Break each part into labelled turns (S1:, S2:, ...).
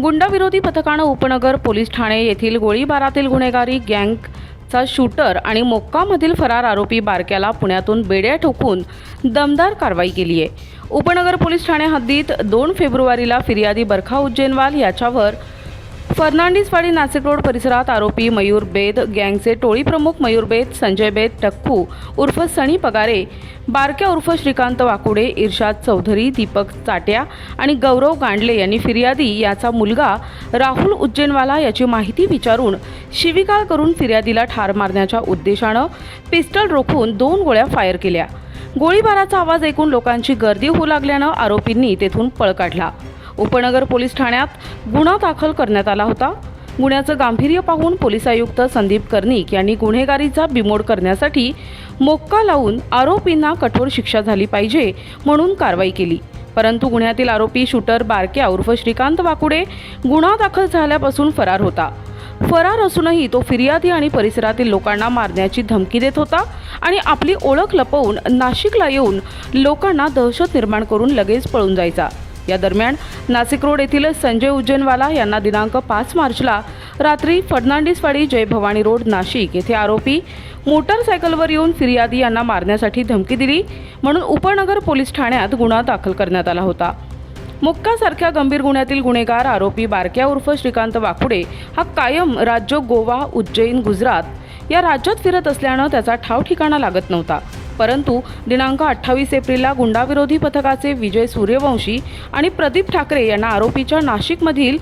S1: गुंडाविरोधी पथकानं उपनगर पोलीस ठाणे येथील गोळीबारातील गुन्हेगारी गँगचा शूटर आणि मोक्कामधील फरार आरोपी बारक्याला पुण्यातून बेड्या ठोकून दमदार कारवाई केली आहे. उपनगर पोलीस ठाणे हद्दीत दोन फेब्रुवारीला फिर्यादी बरखा उज्जैनवाल याच्यावर फर्नांडिसवाडी नाशिक रोड परिसरात आरोपी मयूर बेद गँगचे टोळी प्रमुख मयूर बेद संजय बेद टक्कू उर्फ सणी पगारे बारक्या उर्फ श्रीकांत वाकुडे इर्शाद चौधरी दीपक चाट्या आणि गौरव गांडले यांनी फिर्यादी याचा मुलगा राहुल उज्जैनवाला याची माहिती विचारून शिविकाळ करून फिर्यादीला ठार मारण्याच्या उद्देशानं पिस्टल रोखून दोन गोळ्या फायर केल्या. गोळीबाराचा आवाज ऐकून लोकांची गर्दी होऊ लागल्यानं आरोपींनी तेथून पळ काढला. उपनगर पोलीस ठाण्यात गुन्हा दाखल करण्यात आला होता. गुन्ह्याचं गांभीर्य पाहून पोलीस आयुक्त संदीप कर्णिक यांनी गुन्हेगारीचा बिमोड करण्यासाठी मोक्का लावून आरोपींना कठोर शिक्षा झाली पाहिजे म्हणून कारवाई केली. परंतु गुन्ह्यातील आरोपी शूटर बारक्या उर्फ श्रीकांत वाकुडे गुन्हा दाखल झाल्यापासून फरार होता. फरार असूनही तो फिर्यादी आणि परिसरातील लोकांना मारण्याची धमकी देत होता आणि आपली ओळख लपवून नाशिकला येऊन लोकांना दहशत निर्माण करून लगेच पळून जायचा. या दरम्यान नाशिक रोड येथील संजय उज्जैनवाला यांना दिनांक पाच मार्चला रात्री फर्नांडिसवाडी जय भवानी रोड नाशिक येथे आरोपी मोटारसायकलवर येऊन फिर्यादी यांना मारण्यासाठी धमकी दिली म्हणून उपनगर पोलीस ठाण्यात गुन्हा दाखल करण्यात आला होता. मुक्कासारख्या गंभीर गुन्ह्यातील गुन्हेगार आरोपी बारक्या उर्फ श्रीकांत वाकुडे हा कायम राज्य गोवा उज्जैन गुजरात या राज्यात फिरत असल्यानं त्याचा ठाव ठिकाणा लागत नव्हता. परंतु दिनांक अठ्ठावीस एप्रिलला गुंडाविरोधी पथकाचे विजय सूर्यवंशी आणि प्रदीप ठाकरे यांना आरोपीच्या नाशिकमधील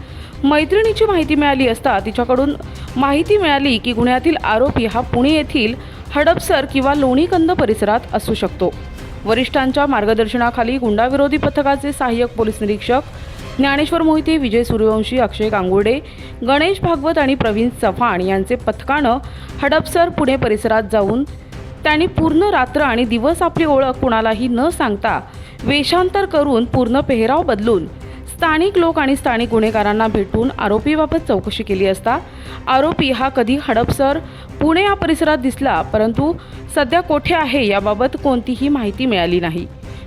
S1: मैत्रिणीची माहिती मिळाली असता तिच्याकडून माहिती मिळाली की गुन्ह्यातील आरोपी हा पुणे येथील हडपसर किंवा लोणीकंद परिसरात असू शकतो. वरिष्ठांच्या मार्गदर्शनाखाली गुंडाविरोधी पथकाचे सहाय्यक पोलीस निरीक्षक ज्ञानेश्वर मोहिते विजय सूर्यवंशी अक्षय गांगुडे गणेश भागवत आणि प्रवीण चव्हाण यांचे पथकानं हडपसर पुणे परिसरात जाऊन त्यांनी पूर्ण रात्र आणि दिवस आपली ओळख कुणालाही न सांगता वेषांतर करून पूर्ण पेहराव बदलून स्थानिक लोक आणि स्थानिक गुन्हेगारांना भेटून आरोपीबाबत चौकशी केली असता आरोपी हा कधी हडपसर पुणे या परिसरात दिसला परंतु सध्या कोठे आहे याबाबत कोणतीही माहिती मिळाली नाही.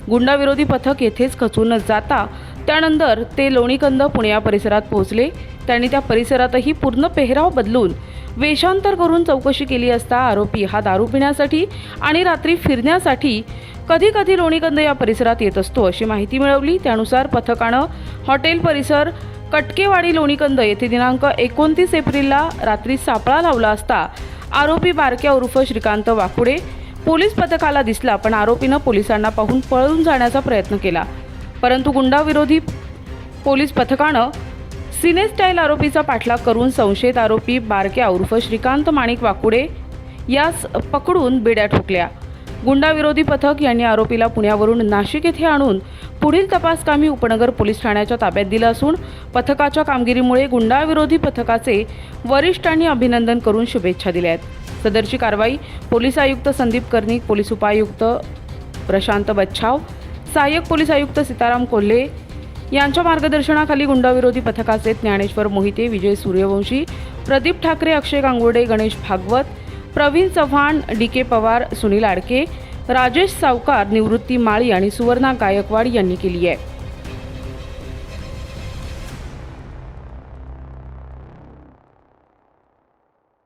S1: गुंडाविरोधी पथक येथेच खचून जाता त्यानंतर ते लोणीकंद पुणे या परिसरात पोहोचले. त्यांनी त्या परिसरातही पूर्ण पेहराव बदलून वेषांतर करून चौकशी केली असता आरोपी हा दारू पिण्यासाठी आणि रात्री फिरण्यासाठी कधी कधी लोणीकंद या परिसरात येत असतो अशी माहिती मिळवली. त्यानुसार पथकानं हॉटेल परिसर कटकेवाडी लोणीकंद येथे दिनांक एकोणतीस एप्रिलला रात्री सापळा लावला असता आरोपी बारक्या उर्फ श्रीकांत वाकुडे. पोलीस पथकाला दिसला पण आरोपीनं पोलिसांना पाहून पळून जाण्याचा प्रयत्न केला. परंतु गुंडाविरोधी पोलीस पथकानं सिने स्टाईल आरोपीचा पाठलाग करून संशयित आरोपी बारक्या उर्फ श्रीकांत माणिक वाकुडे यास पकडून बेड्या ठोकल्या. गुंडाविरोधी पथक यांनी आरोपीला पुण्यावरून नाशिक येथे आणून पुढील तपासकामी उपनगर पोलीस ठाण्याच्या ताब्यात दिलं असून पथकाच्या कामगिरीमुळे गुंडाविरोधी पथकाचे वरिष्ठांनी अभिनंदन करून शुभेच्छा दिल्या आहेत. सदरची कारवाई पोलीस आयुक्त संदीप कर्णिक पोलीस उपायुक्त प्रशांत बच्छाव सहाय्यक पोलीस आयुक्त सीताराम कोल्हे यांच्या मार्गदर्शनाखाली गुंडाविरोधी पथकाचे ज्ञानेश्वर मोहिते विजय सूर्यवंशी प्रदीप ठाकरे अक्षय गांगुडे गणेश भागवत प्रवीण चव्हाण डी के पवार सुनील आडके राजेश सावकार निवृत्ती माळी आणि सुवर्णा गायकवाड यांनी केली आहे.